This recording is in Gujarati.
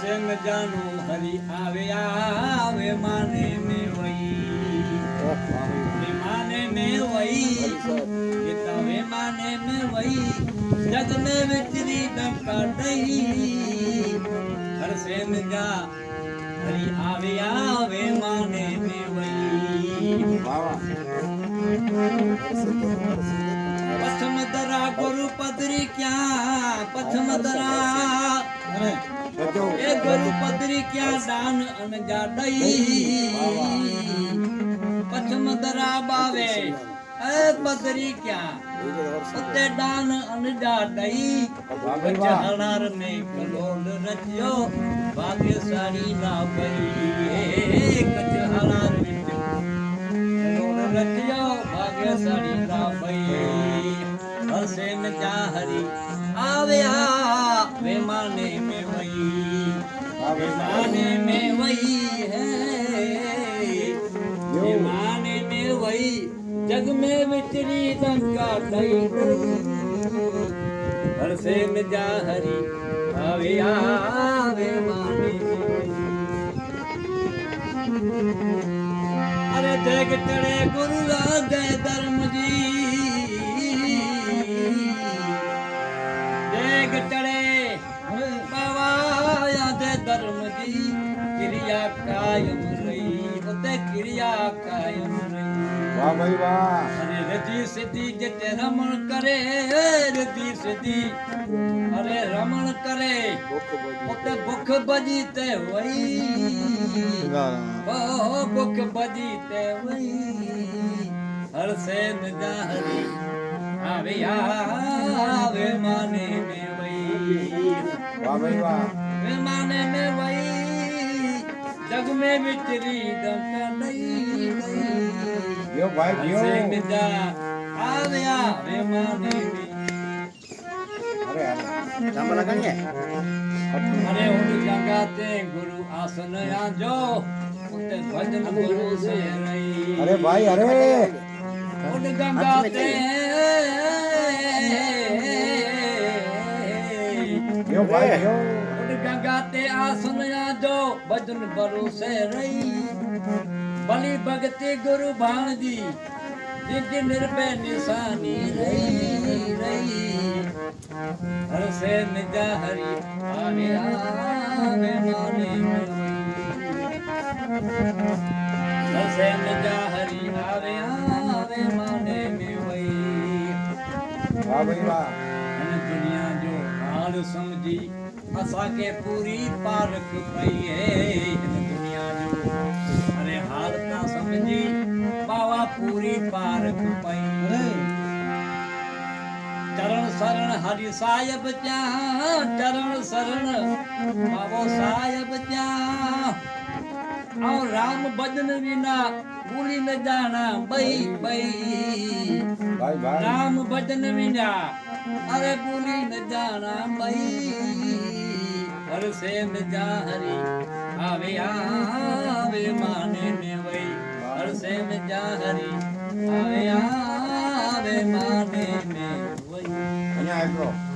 સંગ જાનો હરી આવે આવે, માને મે વઈ માને મે વઈ ગીતા વે માને મે વઈ જગ મે વેચરી ડંકા દઈ. હર સેન જા, હરી આવે આવે, માને મે વઈ પથમ દરા ગુરુ પદરી ક્યાં? પથમ દરા ગુરુ પદરી ક્યાં દાન અનજા દઈ પથમ દરા બાવે એ પદરી ક્યાં? સતે દાન અનજા દઈ કચહણાર મે કલોલ રચ્યો, ભાગ્યશાળી ના ભઈ કચહણાર વિચ કલોલ રચ્યો, ભાગ્યશાળી ના ભઈ હસે ન જા હરી ईमान में वही है। ईमान में वही जग में मिटरी दम का दई पर से न जा हरी आवे आवे माने अरे देख तेरे गुरु लागे धर्म जी। ક્રિયા કાયમ રહી પોતે ક્રિયા કાયમ રહી વાહ ભાઈ વાહ. અરે રજી સિદ્ધિ જે રમણ કરે રજી સિદ્ધિ. અરે રમણ કરે પોતે ભૂખ બજી તે હોય ભૂખ બજી તે હોય હરસે નજા હરી આવે આવે માને મે વૈ વાહ ભાઈ વાહ. માને મે વૈ जग में बिचरी यो भाई यो आ गया रे माने अरे नंबर लगाएंगे अरे उठ जगाते गुरु आसन आजो उठे भजन गुरु से रही अरे भाई अरे उठ जगाते यो भाई यो ગંગા તે આસન આજો. ભજન ભરોસે રહી. ભલી ભગતી ગુરુ ભાણજી. જીજી નિર્ભય નિશાની રહી રહી. હરસે નિજા હરી આવે આવે માને હરસે નિજા હરી આવે આવે માને મેવઈ વાહ ભાઈ વાહ. દુનિયા જો હાલ સમજી असांखे पूरी पारख पई है हिन दुनिया जो अरे हाल ना समझी बाबा पूरी पारख पई चरण शरण हरि साहिब जा चरण शरण बाबो साहिब जा और राम भजन विना भूली न जाना बई बई ભાઈ કરશે બજારી આવે આવે, માને ને વઈ કરશે બજારી આવે આવે, માને ને વઈ અહીંયા આવ્યો